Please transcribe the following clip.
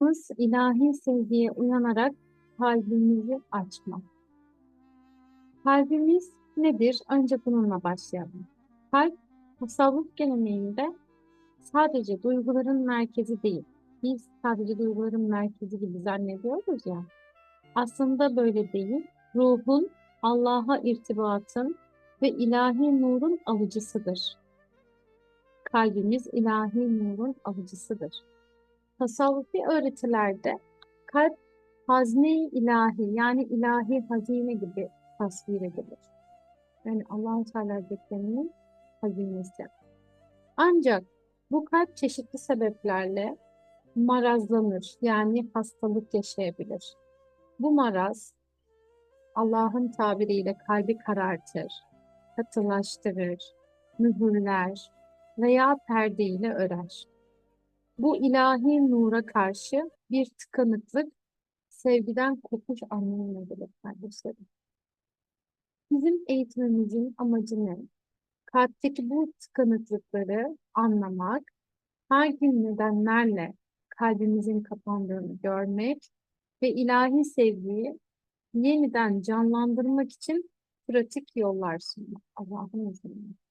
Amacımız ilahi sevgiye uyanarak kalbimizi açmak. Kalbimiz nedir? Önce bununla başlayalım. Kalp, tasavvuf geleneğinde sadece duyguların merkezi değil. Biz sadece duyguların merkezi gibi zannediyoruz ya. Aslında böyle değil. Ruhun, Allah'a irtibatın ve ilahi nurun alıcısıdır. Kalbimiz ilahi nurun alıcısıdır. Tasavvufi öğretilerde kalp hazne-i ilahi yani ilahi hazine gibi tasvir edilir. Yani Allah-u Teala Hazretlerinin hazinesi. Ancak bu kalp çeşitli sebeplerle marazlanır yani hastalık yaşayabilir. Bu maraz Allah'ın tabiriyle kalbi karartır, katılaştırır, mühürler veya perdeyle örer. Bu ilahi nura karşı bir tıkanıklık, sevgiden kopuş anlamına gelir kardeşlerim. Bizim eğitimimizin amacı ne? Kalpteki bu tıkanıklıkları anlamak, hangi nedenlerle kalbimizin kapandığını görmek ve ilahi sevgiyi yeniden canlandırmak için pratik yollar sunmak Allah'ın izniyle.